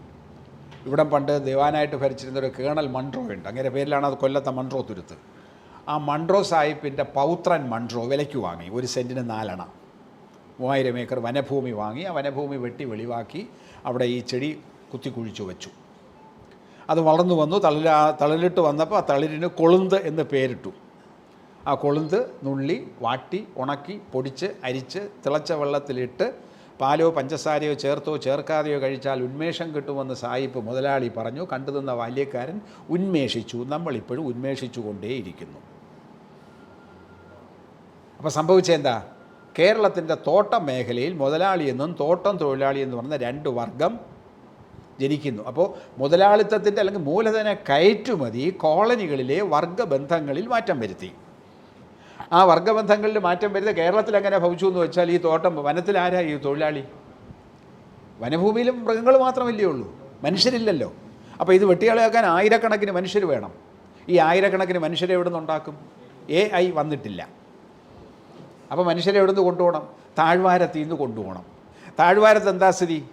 ഇവിടെ പണ്ട് ദേവാനായിട്ട് ഭരിച്ചിരുന്ന ഒരു കേണൽ മൺട്രോ ഉണ്ട്. അങ്ങനെ പേരിലാണ് അത് കൊല്ലത്തെ മൺട്രോ തുരുത്ത്. ആ മൺട്രോ സാഹിബിന്റെ പൗത്രൻ മൺട്രോ വിലയ്ക്ക് വാങ്ങി. ഒരു സെന്റിന് നാലണ. മൂവായിരം ഏക്കർ വനഭൂമി വാങ്ങി. ആ വനഭൂമി വെട്ടി വെളിവാക്കി അവിടെ ഈ ചെടി കുത്തിക്കുഴിച്ചു വെച്ചു. അത് വളർന്നു വന്നു. തളിര തളിരിട്ട് വന്നപ്പോൾ ആ തളിരിന് കൊളുന്ത് എന്ന് പേരിട്ടു. ആ കൊളുന്ത് നുള്ളി വാട്ടി ഉണക്കി പൊടിച്ച് അരിച്ച് തിളച്ച വെള്ളത്തിലിട്ട് പാലോ പഞ്ചസാരയോ ചേർത്തോ ചേർക്കാതെയോ കഴിച്ചാൽ ഉന്മേഷം കിട്ടുമെന്ന് സായിപ്പ് മുതലാളി പറഞ്ഞു. കണ്ടു നിന്ന ബാല്യക്കാരൻ ഉന്മേഷിച്ചു. നമ്മളിപ്പോഴും ഉന്മേഷിച്ചു കൊണ്ടേയിരിക്കുന്നു അപ്പോൾ സംഭവിച്ചെന്താ കേരളത്തിന്റെ തോട്ടം മേഖലയിൽ മുതലാളി എന്നും തോട്ടം തൊഴിലാളി എന്ന് പറഞ്ഞ രണ്ട് വർഗം ജനിക്കുന്നു. അപ്പോൾ മുതലാളിത്തത്തിന്റെ അല്ലെങ്കിൽ മൂലധന കയറ്റുമതി കോളനികളിലെ വർഗബന്ധങ്ങളിൽ മാറ്റം വരുത്തി. ആ വർഗബന്ധങ്ങളിൽ മാറ്റം വരുന്നത് കേരളത്തിൽ എങ്ങനെ ഭവിച്ചു എന്ന് വെച്ചാൽ ഈ തോട്ടം വനത്തിൽ ആരാ ഈ തൊഴിലാളി? വനഭൂമിയിലും മൃഗങ്ങൾ മാത്രമല്ലേ ഉള്ളൂ. മനുഷ്യരില്ലല്ലോ. അപ്പോൾ ഇത് വെട്ടിയാളയാക്കാൻ ആയിരക്കണക്കിന് മനുഷ്യർ വേണം. ഈ ആയിരക്കണക്കിന് മനുഷ്യരെ എവിടെ നിന്നുണ്ടാക്കും എ ഐ വന്നിട്ടില്ല. അപ്പോൾ മനുഷ്യരെ എവിടെ നിന്ന് കൊണ്ടുപോകണം? താഴ്വാരത്തിൽ നിന്ന് കൊണ്ടുപോകണം. താഴ്വാരത്ത് എന്താ സ്ഥിതി?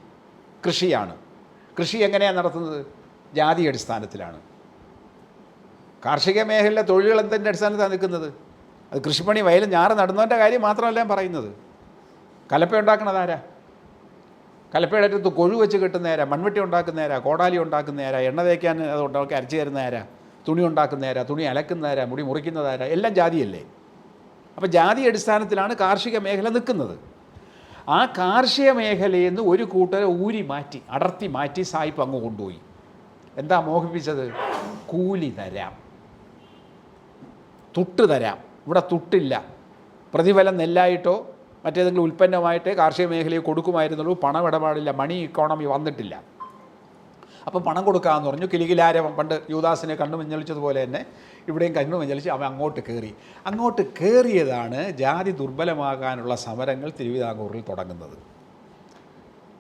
കൃഷിയാണ്. കൃഷി എങ്ങനെയാണ് നടത്തുന്നത്? ജാതി അടിസ്ഥാനത്തിലാണ്. കാർഷിക മേഖലയിലെ തൊഴിലുകൾ എന്തിന്റെ അടിസ്ഥാനത്താണ് നിൽക്കുന്നത്? അത് കൃഷിപ്പണി വയലും ഞാറ് നടുന്നതിന്റെ കാര്യം മാത്രമല്ല ഞാൻ പറയുന്നത്. കലപ്പ ഉണ്ടാക്കണത് ആരാ? കലപ്പയുടെ അടുത്ത് കൊഴു വെച്ച് കിട്ടുന്നേരാ മൺവെട്ടി ഉണ്ടാക്കുന്നേരാ കോടാലി ഉണ്ടാക്കുന്നേരാ എണ്ണ തേക്കാൻ അത് ഉണ്ടാക്കി അരച്ചു തരുന്നേരാ തുണി ഉണ്ടാക്കുന്നേരാ തുണി അലക്കുന്നേരാ മുടി മുറിക്കുന്നതാരാ എല്ലാം ജാതിയല്ലേ? അപ്പോൾ ജാതി അടിസ്ഥാനത്തിലാണ് കാർഷിക മേഖല നിൽക്കുന്നത്. ആ കാർഷിക മേഖലയിൽ നിന്ന് ഒരു കൂട്ടരെ ഊരി മാറ്റി അടർത്തി മാറ്റി സായിപ്പ് അങ്ങ് കൊണ്ടുപോയി. എന്താ മോഹിപ്പിച്ചത്? കൂലി തരാം. തുട്ട് തരാം. ഇവിടെ തുട്ടില്ല. പ്രതിഫലം നെല്ലായിട്ടോ മറ്റേതെങ്കിലും ഉൽപ്പന്നമായിട്ടേ കാർഷിക മേഖലയിൽ കൊടുക്കുമായിരുന്നുള്ളൂ. പണമിടപാടില്ല മണി ഇക്കോണമി വന്നിട്ടില്ല. അപ്പോൾ പണം കൊടുക്കാമെന്ന് പറഞ്ഞു. കിലികിലാരവം പണ്ട് യുവദാസിനെ കണ്ണു മഞ്ഞളിച്ചതുപോലെ തന്നെ ഇവിടെയും കണ്ണു മഞ്ഞളിച്ച് അവൻ അങ്ങോട്ട് കയറി. അങ്ങോട്ട് കയറിയതാണ് ജാതി ദുർബലമാകാനുള്ള സമരങ്ങൾ തിരുവിതാംകൂറിൽ തുടങ്ങുന്നത്.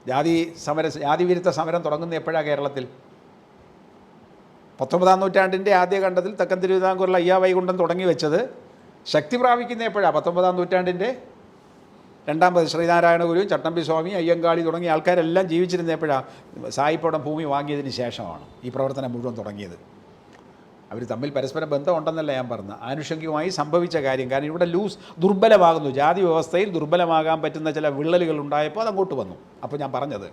ജാതി സമര ജാതി വിരുദ്ധ സമരം തുടങ്ങുന്ന എപ്പോഴാണ് കേരളത്തിൽ? പത്തൊമ്പതാം നൂറ്റാണ്ടിന്റെ ആദ്യ ഖണ്ഡത്തിൽ തെക്കൻ തിരുവിതാംകൂറിൽ അയ്യാ വൈകുണ്ഠം തുടങ്ങി വെച്ചത് ശക്തി പ്രാപിക്കുന്ന എപ്പോഴാണ് പത്തൊമ്പതാം നൂറ്റാണ്ടിന്റെ രണ്ടാമത് ശ്രീനാരായണ ഗുരു ചട്ടമ്പി സ്വാമി അയ്യങ്കാളി തുടങ്ങിയ ആൾക്കാരെല്ലാം ജീവിച്ചിരുന്ന എപ്പോഴാണ് സായിപ്പടം ഭൂമി വാങ്ങിയതിന് ശേഷമാണ് ഈ പ്രവർത്തനം മുഴുവൻ തുടങ്ങിയത്. അവർ തമ്മിൽ പരസ്പരം ബന്ധമുണ്ടെന്നല്ല ഞാൻ പറഞ്ഞത്. ആനുഷംഗികമായി സംഭവിച്ച കാര്യം. കാരണം ഇവിടെ ലൂസ് ദുർബലമാകുന്നു. ജാതി വ്യവസ്ഥയിൽ ദുർബലമാകാൻ പറ്റുന്ന ചില വിള്ളലുകൾ ഉണ്ടായപ്പോൾ അത് അങ്ങോട്ട് വന്നു. അപ്പോൾ ഞാൻ പറഞ്ഞത്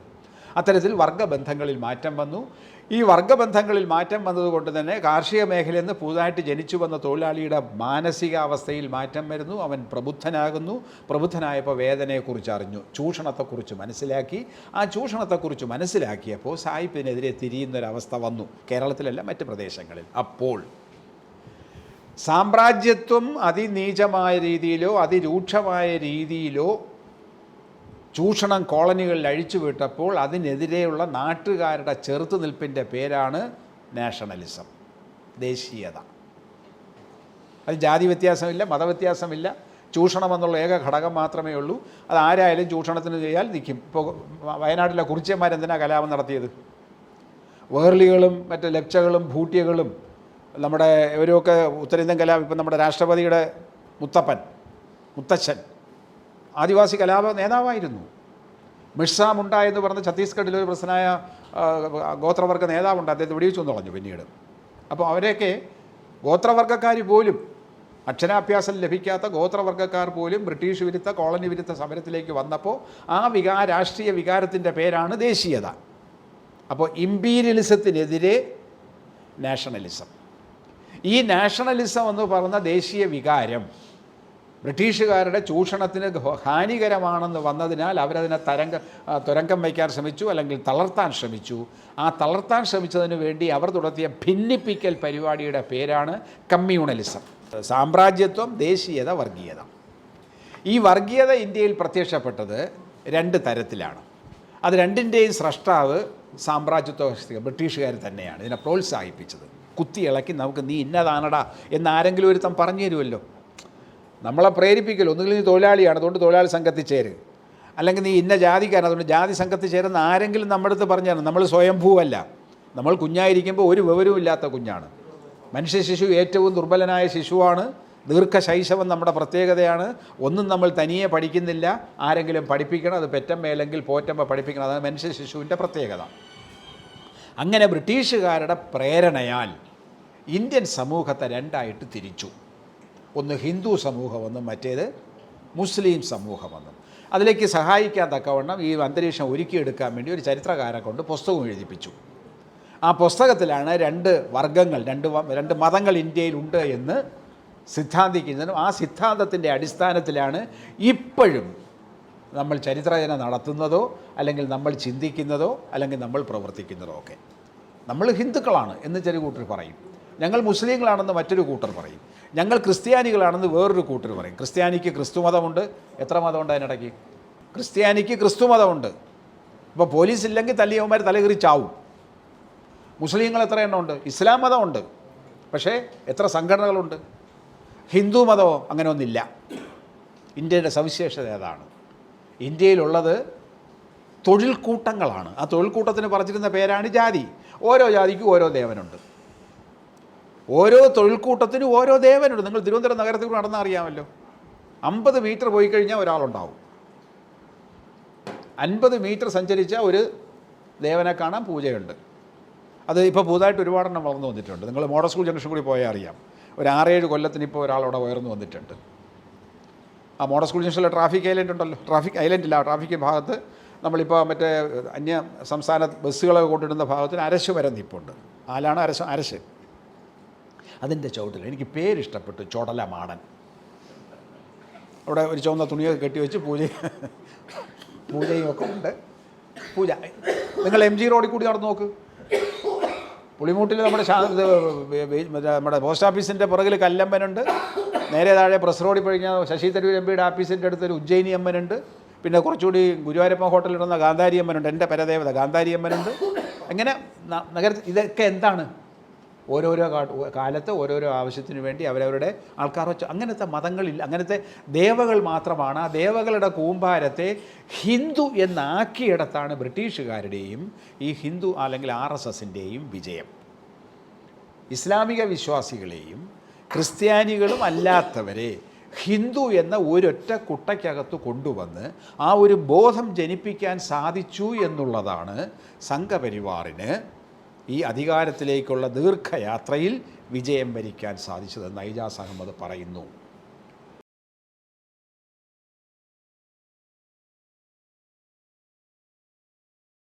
അത്തരത്തിൽ വർഗബന്ധങ്ങളിൽ മാറ്റം വന്നു. ഈ വർഗബന്ധങ്ങളിൽ മാറ്റം വന്നതുകൊണ്ട് തന്നെ കാർഷിക മേഖലയിൽ നിന്ന് പുതുതായിട്ട് ജനിച്ചു വന്ന തൊഴിലാളിയുടെ മാനസികാവസ്ഥയിൽ മാറ്റം വരുന്നു. അവൻ പ്രബുദ്ധനാകുന്നു. പ്രബുദ്ധനായപ്പോൾ വേദനയെക്കുറിച്ച് അറിഞ്ഞു. ചൂഷണത്തെക്കുറിച്ച് മനസ്സിലാക്കി. ആ ചൂഷണത്തെക്കുറിച്ച് മനസ്സിലാക്കിയപ്പോൾ സായിപ്പിനെതിരെ തിരിയുന്നൊരവസ്ഥ വന്നു. കേരളത്തിലല്ല മറ്റ് പ്രദേശങ്ങളിൽ. അപ്പോൾ സാമ്രാജ്യത്വം അതിനീചമായ രീതിയിലോ അതിരൂക്ഷമായ രീതിയിലോ ചൂഷണം കോളനികളിൽ അഴിച്ചുവിട്ടപ്പോൾ അതിനെതിരെയുള്ള നാട്ടുകാരുടെ ചെറുത്തുനിൽപ്പിന്റെ പേരാണ് നാഷണലിസം ദേശീയത. അത് ജാതി വ്യത്യാസമില്ല മതവ്യത്യാസമില്ല ചൂഷണം എന്നുള്ള ഏക ഘടകം മാത്രമേ ഉള്ളൂ. അത് ആരായാലും ചൂഷണത്തിന് ചെയ്യാൽ നിൽക്കും. ഇപ്പോൾ വയനാട്ടിലെ കുറിച്യന്മാരെന്തിനാ കലാപം നടത്തിയത്? വേർലികളും മറ്റ് ലപ്ചകളും ഭൂട്ടിയകളും നമ്മുടെ ഇവരൊക്കെ ഉത്തരേന്ത്യൻ കലാപം ഇപ്പം നമ്മുടെ രാഷ്ട്രപതിയുടെ മുത്തപ്പൻ മുത്തച്ഛൻ ആദിവാസി കലാപ നേതാവായിരുന്നു. മിഷാം മുണ്ട എന്ന് പറഞ്ഞ ഛത്തീസ്ഗഡിലെ ഒരു പ്രശ്നമായ ഗോത്രവർഗ നേതാവുണ്ട്. അദ്ദേഹത്തെ വെടിവെച്ചു എന്ന് പറഞ്ഞു പിന്നീട്. അപ്പോൾ അവരെയൊക്കെ ഗോത്രവർഗക്കാർ പോലും അക്ഷരാഭ്യാസം ലഭിക്കാത്ത ഗോത്രവർഗക്കാർ പോലും ബ്രിട്ടീഷ് വിരുദ്ധ കോളനി വിരുദ്ധ സമരത്തിലേക്ക് വന്നപ്പോൾ ആ വികാ രാഷ്ട്രീയ വികാരത്തിന്റെ പേരാണ് ദേശീയത. അപ്പോൾ ഇമ്പീരിയലിസത്തിനെതിരെ നാഷണലിസം. ഈ നാഷണലിസം എന്ന് പറഞ്ഞ ദേശീയ വികാരം ബ്രിട്ടീഷുകാരുടെ ചൂഷണത്തിന് ഹാനികരമാണെന്ന് വന്നതിനാൽ അവരതിനെ തരംഗ തുരങ്കം വയ്ക്കാൻ ശ്രമിച്ചു അല്ലെങ്കിൽ തളർത്താൻ ശ്രമിച്ചു. ആ തളർത്താൻ ശ്രമിച്ചതിന് വേണ്ടി അവർ തുടർത്തിയ ഭിന്നിപ്പിക്കൽ പരിപാടിയുടെ പേരാണ് കമ്മ്യൂണലിസം. സാമ്രാജ്യത്വം ദേശീയത വർഗീയത. ഈ വർഗീയത ഇന്ത്യയിൽ പ്രത്യക്ഷപ്പെട്ടത് രണ്ട് തരത്തിലാണ്. അത് രണ്ടിന്റെയും സ്രഷ്ടാവ് സാമ്രാജ്യത്വ ബ്രിട്ടീഷുകാർ തന്നെയാണ്. ഇതിനെ പ്രോത്സാഹിപ്പിച്ചത്. കുത്തിയിളക്കി നമുക്ക് നീ ഇന്നതാണടാ എന്ന് ആരെങ്കിലും ഒരുത്തം പറഞ്ഞു തരുമല്ലോ. നമ്മളെ പ്രേരിപ്പിക്കൽ ഒന്നുകിൽ നീ തൊഴിലാളിയാണ് അതുകൊണ്ട് തൊഴിലാളി സംഘത്തിൽ ചേര്. അല്ലെങ്കിൽ നീ ഇന്ന ജാതിക്കാരൻ അതുകൊണ്ട് ജാതി സംഘത്തിൽ ചേരുന്ന ആരെങ്കിലും നമ്മുടെ അടുത്ത് പറഞ്ഞു നമ്മൾ സ്വയംഭൂവല്ല. നമ്മൾ കുഞ്ഞായിരിക്കുമ്പോൾ ഒരു വിവരവും ഇല്ലാത്ത കുഞ്ഞാണ്. മനുഷ്യ ശിശു ഏറ്റവും ദുർബലനായ ശിശുവാണ്. ദീർഘശൈശവം നമ്മുടെ പ്രത്യേകതയാണ്. ഒന്നും നമ്മൾ തനിയെ പഠിക്കുന്നില്ല. ആരെങ്കിലും പഠിപ്പിക്കണം അത് പെറ്റമ്മയല്ലെങ്കിൽ പോറ്റമ്മ പഠിപ്പിക്കണം. അതാണ് മനുഷ്യ ശിശുവിന്റെ പ്രത്യേകത. അങ്ങനെ ബ്രിട്ടീഷുകാരുടെ പ്രേരണയാൽ ഇന്ത്യൻ സമൂഹത്തെ രണ്ടായിട്ട് തിരിച്ചു. ഒന്ന് ഹിന്ദു സമൂഹമെന്നും മറ്റേത് മുസ്ലിം സമൂഹമെന്നും. അതിലേക്ക് സഹായിക്കാൻ തക്കവണ്ണം ഈ അന്തരീക്ഷം ഒരുക്കിയെടുക്കാൻ വേണ്ടി ഒരു ചരിത്രകാരെ കൊണ്ട് പുസ്തകം എഴുതിപ്പിച്ചു. ആ പുസ്തകത്തിലാണ് രണ്ട് വർഗങ്ങൾ രണ്ട് രണ്ട് മതങ്ങൾ ഇന്ത്യയിലുണ്ട് എന്ന് സിദ്ധാന്തിക്കുന്നതിനും ആ സിദ്ധാന്തത്തിന്റെ അടിസ്ഥാനത്തിലാണ് ഇപ്പോഴും നമ്മൾ ചരിത്രചന നടത്തുന്നതോ അല്ലെങ്കിൽ നമ്മൾ ചിന്തിക്കുന്നതോ അല്ലെങ്കിൽ നമ്മൾ പ്രവർത്തിക്കുന്നതോ ഒക്കെ. നമ്മൾ ഹിന്ദുക്കളാണ് എന്ന് ചെറിയ കൂട്ടർ പറയും. ഞങ്ങൾ മുസ്ലിങ്ങളാണെന്ന് മറ്റൊരു കൂട്ടർ പറയും. ഞങ്ങൾ ക്രിസ്ത്യാനികളാണെന്ന് വേറൊരു കൂട്ടർ പറയും. ക്രിസ്ത്യാനിക്ക് ക്രിസ്തു മതമുണ്ട്. എത്ര മതമുണ്ട് അതിനിടയ്ക്ക്? ക്രിസ്ത്യാനിക്ക് ക്രിസ്തു മതമുണ്ട്. ഇപ്പോൾ പോലീസ് ഇല്ലെങ്കിൽ തല്ലിയവന്മാർ തലകീറി ചാവും. മുസ്ലിങ്ങൾ എത്ര എണ്ണമുണ്ട് ഇസ്ലാം മതമുണ്ട്. പക്ഷേ എത്ര സംഘടനകളുണ്ട്? ഹിന്ദു മതമോ? അങ്ങനെ ഒന്നില്ല. ഇന്ത്യയുടെ സവിശേഷത ഏതാണ്? ഇന്ത്യയിലുള്ളത് തൊഴിൽ കൂട്ടങ്ങളാണ് ആ തൊഴിൽ കൂട്ടത്തിന് പറഞ്ഞിരുന്ന പേരാണ് ജാതി. ഓരോ ജാതിക്കും ഓരോ ദേവനുണ്ട്. ഓരോ തൊഴിൽ കൂട്ടത്തിനും ഓരോ ദേവനുണ്ട്. നിങ്ങൾ തിരുവനന്തപുരം നഗരത്തിൽ കൂടെ നടന്നാൽ അറിയാമല്ലോ. അമ്പത് മീറ്റർ പോയി കഴിഞ്ഞാൽ ഒരാളുണ്ടാവും. അൻപത് മീറ്റർ സഞ്ചരിച്ച ഒരു ദേവനെ കാണാൻ പൂജയുണ്ട്. അത് ഇപ്പോൾ പുതുതായിട്ട് ഒരുപാടെണ്ണം വളർന്നു വന്നിട്ടുണ്ട്. നിങ്ങൾ മോഡൽ സ്കൂൾ ജംഗ്ഷൻ കൂടി പോയാൽ അറിയാം. ഒരു ആറേഴ് കൊല്ലത്തിന് ഇപ്പോൾ ഒരാളവിടെ ഉയർന്നു വന്നിട്ടുണ്ട്. ആ മോഡൽ സ്കൂൾ ജംഗ്ഷനിലെ ട്രാഫിക് ഐലൻഡ് ഉണ്ടല്ലോ. ട്രാഫിക് ഐലൻഡ് ഇല്ല ട്രാഫിക് ഭാഗത്ത് നമ്മളിപ്പോൾ മറ്റേ അന്യ സംസ്ഥാന ബസ്സുകളൊക്കെ കൊണ്ടിടുന്ന ഭാഗത്തിന് അരശ് വരെ നിൽപ്പുണ്ട് ആലാണ് അരശ് അരശ്. അതിന്റെ ചുവട്ടിൽ. എനിക്ക് പേരിഷ്ടപ്പെട്ടു ചുടല മാടൻ അവിടെ ഒരു ചുവന്ന തുണിയൊക്കെ കെട്ടി വെച്ച് പൂജ പൂജയും ഒക്കെ ഉണ്ട്. പൂജ. നിങ്ങൾ എം ജി റോഡിൽ കൂടി നടന്നു നോക്ക്. പുളിമൂട്ടിൽ നമ്മുടെ നമ്മുടെ പോസ്റ്റ് ഓഫീസിന്റെ പുറകിൽ കല്ലമ്പനുണ്ട്. നേരെ താഴെ പ്രസ് റോഡിൽ കഴിഞ്ഞാൽ ശശി തരൂർ എം പിയുടെ ഓഫീസിന്റെ അടുത്ത് ഒരു ഉജ്ജയിനി അമ്മനുണ്ട്. പിന്നെ കുറച്ചുകൂടി ഗുരുവായൂരപ്പ ഹോട്ടലിൽ നടന്ന ഗാന്ധാരി അമ്മനുണ്ട്. എന്റെ പരദേവത ഗാന്ധാരി അമ്മനുണ്ട്. അങ്ങനെ നഗരത്തിൽ ഇതൊക്കെ എന്താണ്? ഓരോരോ കാലത്ത് ഓരോരോ ആവശ്യത്തിന് വേണ്ടി അവരവരുടെ ആൾക്കാർ വെച്ചു അങ്ങനത്തെ മതങ്ങളിൽ അങ്ങനത്തെ ദേവകൾ മാത്രമാണ്. ആ ദേവകളുടെ കൂമ്പാരത്തെ ഹിന്ദു എന്നാക്കിയിടത്താണ് ബ്രിട്ടീഷുകാരുടെയും ഈ ഹിന്ദു അല്ലെങ്കിൽ ആർ എസ് എസിന്റെയും വിജയം. ഇസ്ലാമിക വിശ്വാസികളെയും ക്രിസ്ത്യാനികളും അല്ലാത്തവരെ ഹിന്ദു എന്ന ഒരൊറ്റ കുട്ടയ്ക്കകത്ത് കൊണ്ടുവന്ന് ആ ഒരു ബോധം ജനിപ്പിക്കാൻ സാധിച്ചു എന്നുള്ളതാണ് സംഘപരിവാറിന് ഈ അധികാരത്തിലേക്കുള്ള ദീർഘയാത്രയിൽ വിജയം വരിക്കാൻ സാധിച്ചതെന്ന് ഐജാസ് അഹമ്മദ് പറയുന്നു.